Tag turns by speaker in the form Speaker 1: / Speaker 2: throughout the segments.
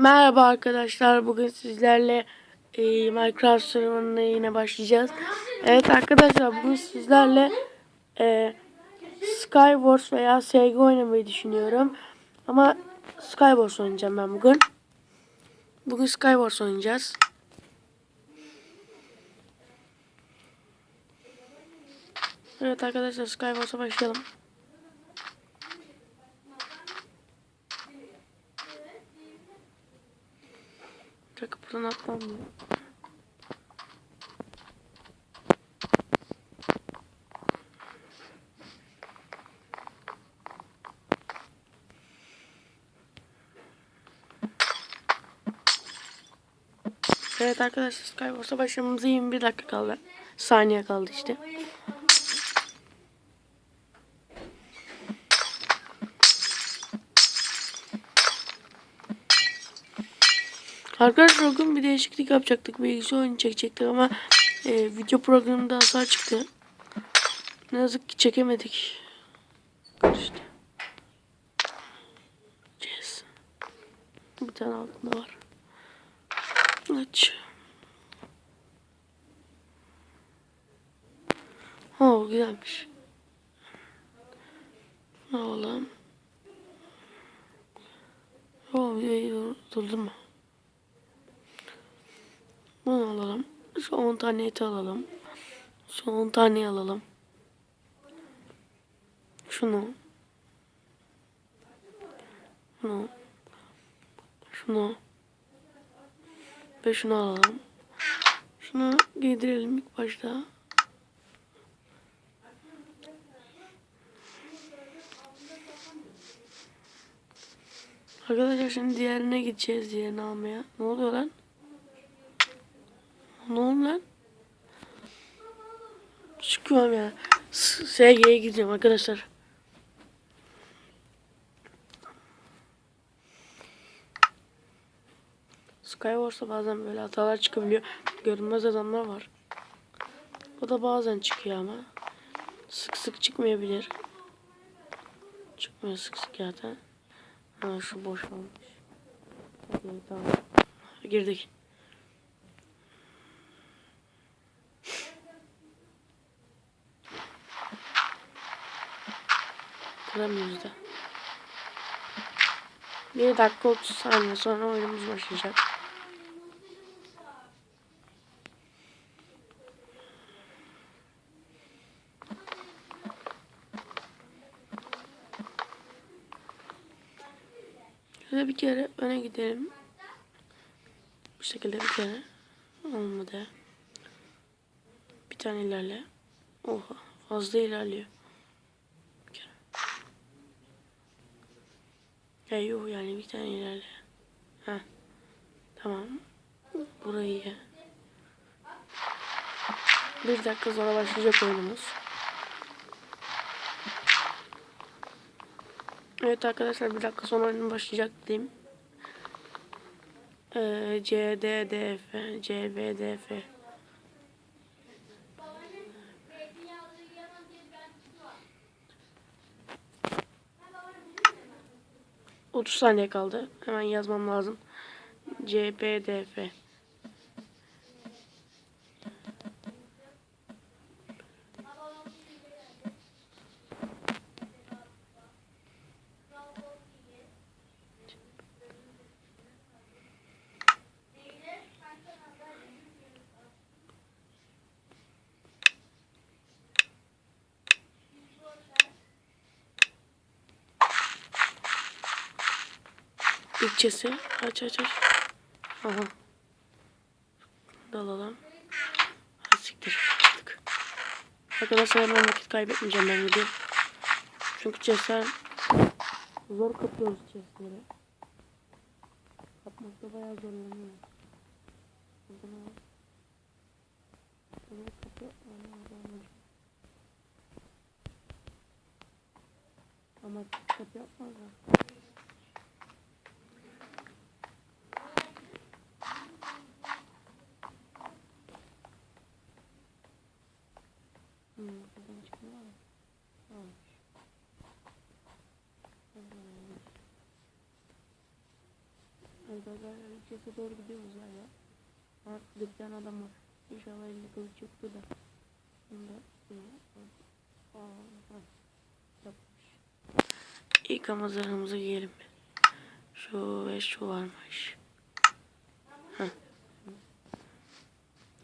Speaker 1: Merhaba arkadaşlar. Bugün sizlerle e, Minecraft serverına yine başlayacağız. Evet arkadaşlar bugün sizlerle e, Skywars veya SG oynamayı düşünüyorum. Ama Skywars oynayacağım ben bugün. Bugün Skywars oynayacağız. Evet arkadaşlar Skywars'a başlayalım. Kapıdan atlamıyor. Evet arkadaşlar Skywars'a başlamamıza 21 dakika kaldı. Saniye kaldı işte. Arkadaşlar bugün bir değişiklik yapacaktık. Bilgisayar oyunu çekecektik ama e, video programında hasar çıktı. Ne yazık ki çekemedik. İşte. Yes. Bir tane altında var. Aç. Oo güzelmiş. Oğlum? Oo videoyu durdurma. Bunu alalım. Şu 10 tane eti alalım. Şu 10 tane alalım. Şunu. Şunu. Şunu. Ve şunu alalım. Şunu giydirelim ilk başta. Arkadaşlar şimdi diğerine gideceğiz diğerini almaya. Ne oluyor lan? Ne oldu lan? Çıkıyorum ya. SG'ye gideceğim arkadaşlar. Skywars'ta bazen böyle hatalar çıkabiliyor. Görünmez adamlar var. O da bazen çıkıyor ama. Sık sık çıkmayabilir. Çıkmıyor sık sık zaten. Ha şu boş olmuş. Okey, tamam. Girdik. Kıramıyoruz da. Bir dakika 30 saniye sonra oyunumuz başlayacak. Şöyle bir kere öne gidelim. Bu şekilde bir kere. Olmadı. Bir tane ilerle. Oha fazla ilerliyor. Bir kere. Ya yok yani bir tane ilerle. Ha. Tamam. Burayı ye. Bir dakika sonra başlayacak oyunumuz. Evet arkadaşlar bir dakika sonra oyunum başlayacak diyeyim. Ee, C, D, D, F, C, B, D, F. Otuz saniye kaldı. Hemen yazmam lazım. C, F. İlkçesi. Aç aç aç. Aha. Dalalım. Ha siktir. Çıktık. Arkadaşlar hemen vakit kaybetmeyeceğim ben video. Çünkü chestler zor kapıyoruz chestleri. Kapmakta bayağı zorlanıyor. Buradan. Buraya kapı. Ama kapı yapmazlar. Hmm, buradan çıkıyor ama. Olmuş. Buradan olmuş. Evet ilçesi doğru gidiyoruz hala. Artık bir tane adam var. İnşallah elinde kılıç yoktu da. Bunda e, yapmış. İlk ama giyelim. Şu ve şu varmış. Heh.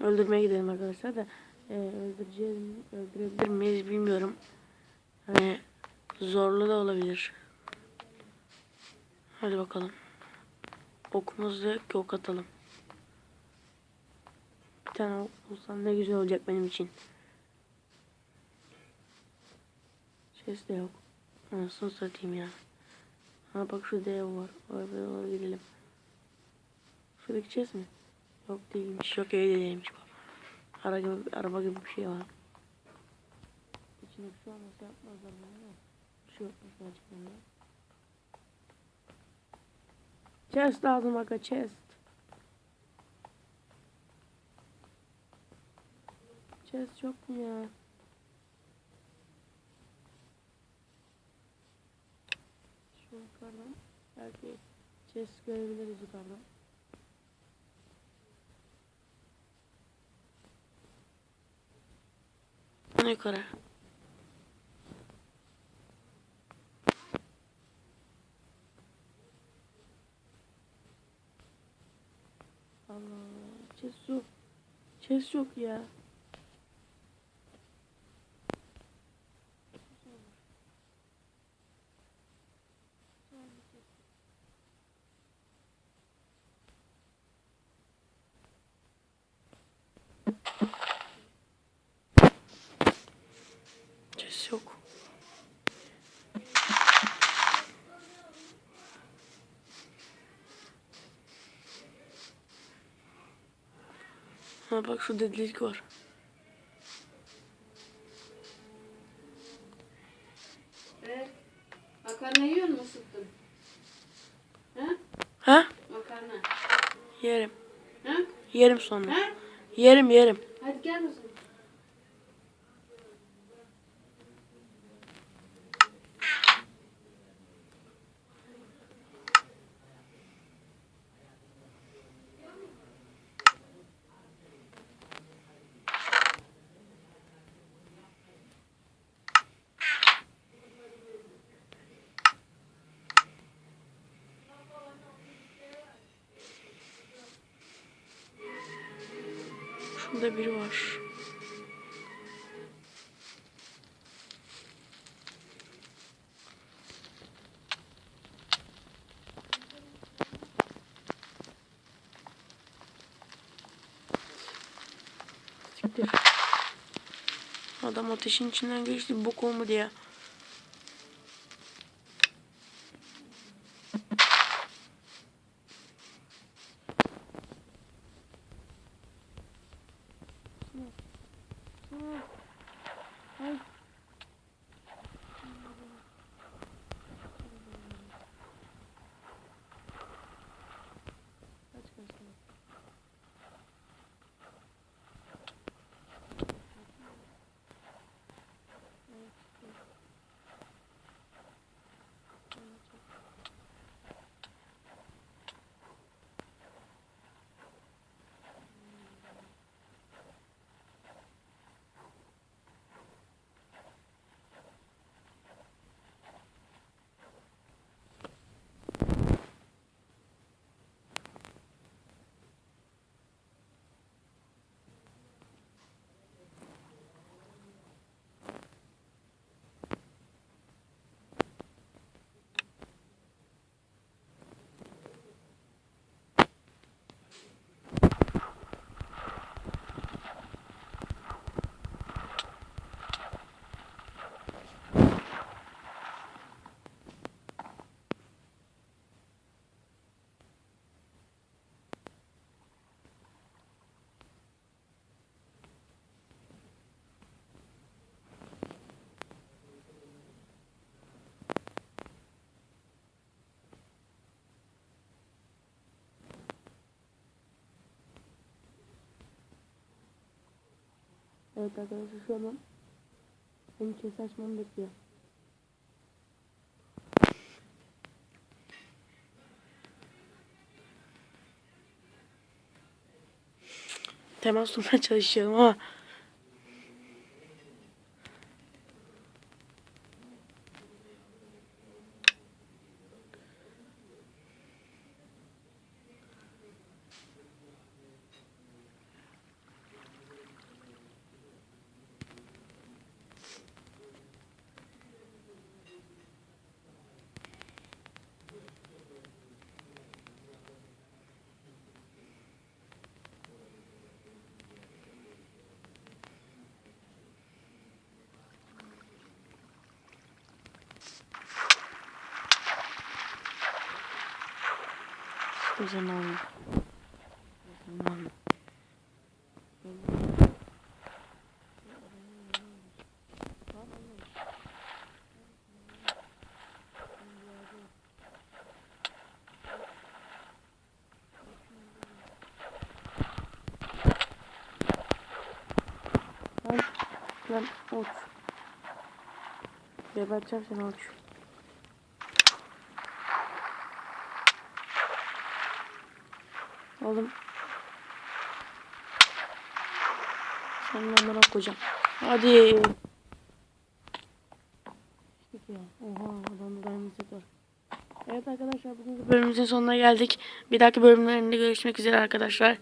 Speaker 1: Öldürmeye gidelim arkadaşlar da e, öldüreceğiz mi, öldürebilir miyiz bilmiyorum. Hani zorlu da olabilir. Hadi bakalım. Okumuz da yok atalım. Bir tane ok ne güzel olacak benim için. Ses de yok. Anasını satayım ya. Ha bak şurada ev var. Oraya doğru gidelim. Şurada gideceğiz mi? Yok değilmiş. Yok de değilmiş baba. Ara gibi, araba gibi bir şey var. İçine bir şey olmasa yapmazlar bunu ama. Bir şey Chest lazım aga chest. Chest yok mu ya? Şu yukarıdan belki chest görebiliriz yukarıdan. Yukarı. Allah Allah. Yok. Chest yok ya. Chest yok. Ha bak şu delik var.
Speaker 2: Evet. Makarna yiyor musun sıktın? Ha?
Speaker 1: Ha?
Speaker 2: Makarna.
Speaker 1: Yerim.
Speaker 2: Ha?
Speaker 1: Yerim sonra.
Speaker 2: Ha?
Speaker 1: Yerim yerim.
Speaker 2: Hadi gel o zaman.
Speaker 1: Şurada biri var. Adam ateşin içinden geçti. Bok olmadı ya. 嗯嗯 Evet arkadaşlar şu an onun kesi açmamı bekliyor. Temas tutmaya çalışıyorum ama o zaman o zaman Lan, uç. Geberteceğim seni uç. Oğlum. Senin amına koyacağım. Hadi. Ya. Oha adamda dayanmış var. Evet arkadaşlar bugünkü bölümümüzün sonuna geldik. Bir dahaki bölümlerinde görüşmek üzere arkadaşlar.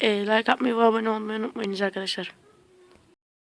Speaker 1: Ee, like atmayı ve abone olmayı unutmayınız arkadaşlar.